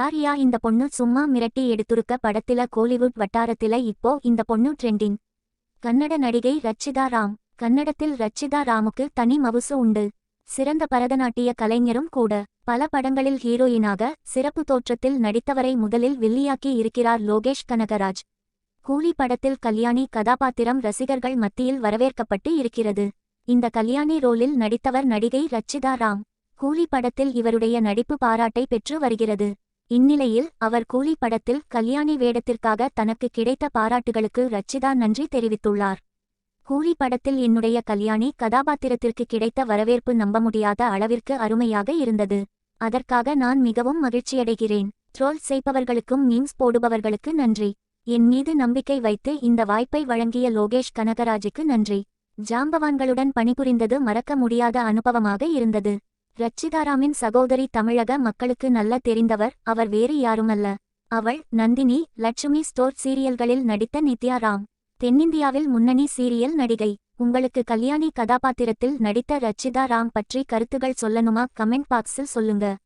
யாரியா இந்த பொண்ணு சும்மா மிரட்டி எடுத்துருக்க படத்தில கோலிவுட் வட்டாரத்தில இப்போ இந்த பொண்ணு ட்ரெண்டிங் கன்னட நடிகை ரச்சிதா ராம். கன்னடத்தில் ரச்சிதா ராமுக்கு தனி மவுசு உண்டு. சிறந்த பரதநாட்டிய கலைஞரும் கூட. பல படங்களில் ஹீரோயினாக சிறப்பு தோற்றத்தில் நடித்தவரை முதலில் வில்லியாக்கி இருக்கிறார் லோகேஷ் கனகராஜ். கூலி படத்தில் கல்யாணி கதாபாத்திரம் ரசிகர்கள் மத்தியில் வரவேற்கப்பட்டு இருக்கிறது. இந்த கல்யாணி ரோலில் நடித்தவர் நடிகை ரச்சிதா ராம். கூலி படத்தில் இவருடைய நடிப்பு பாராட்டை பெற்று வருகிறது. இந்நிலையில் அவர் கூலி படத்தில் கல்யாணி வேடத்திற்காக தனக்கு கிடைத்த பாராட்டுகளுக்கு ரச்சிதா நன்றி தெரிவித்துள்ளார். கூலி படத்தில் என்னுடைய கல்யாணி கதாபாத்திரத்திற்கு கிடைத்த வரவேற்பு நம்ப முடியாத அளவிற்கு அருமையாக இருந்தது. அதற்காக நான் மிகவும் மகிழ்ச்சியடைகிறேன். ட்ரோல் செய்பவர்களுக்கும் மீம்ஸ் போடுபவர்களுக்கு நன்றி. என் மீது நம்பிக்கை வைத்து இந்த வாய்ப்பை வழங்கிய லோகேஷ் கனகராஜுக்கு நன்றி. ஜாம்பவான்களுடன் பணிபுரிந்தது மறக்க முடியாத அனுபவமாக இருந்தது. ரச்சிதாராமின் சகோதரி தமிழக மக்களுக்கு நல்ல தெரிந்தவர் அவர் வேறு யாருமல்ல. அவள் நந்தினி லட்சுமி ஸ்டோர் சீரியல்களில் நடித்த நித்யா ராம். தென்னிந்தியாவில் முன்னணி சீரியல் நடிகை. உங்களுக்கு கல்யாணி கதாபாத்திரத்தில் நடித்த ரச்சிதா ராம் பற்றி கருத்துகள் சொல்லணுமா? கமெண்ட் பாக்ஸில் சொல்லுங்க.